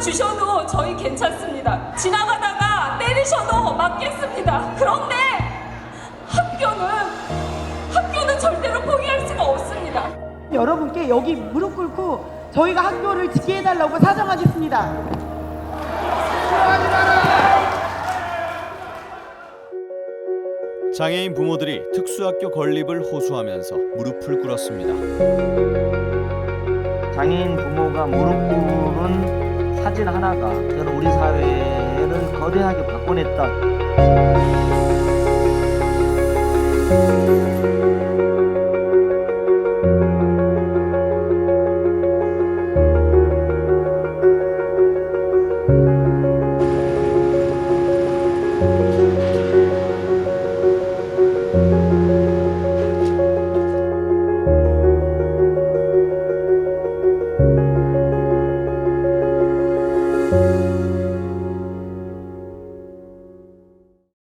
주셔도 저희 괜찮습니다. 지나가다가 때리셔도 맞겠습니다. 그런데 학교는 학교는 절대로 포기할 수가 없습니다. 여러분께 여기 무릎 꿇고 저희가 학교를 지게 해달라고 사정하겠습니다. 장애인 부모들이 특수학교 건립을 호소하면서 무릎을 꿇었습니다. 장애인 부모가 무릎 꿇은 사진 하나가 저는 우리 사회를 거대하게 바꿔냈던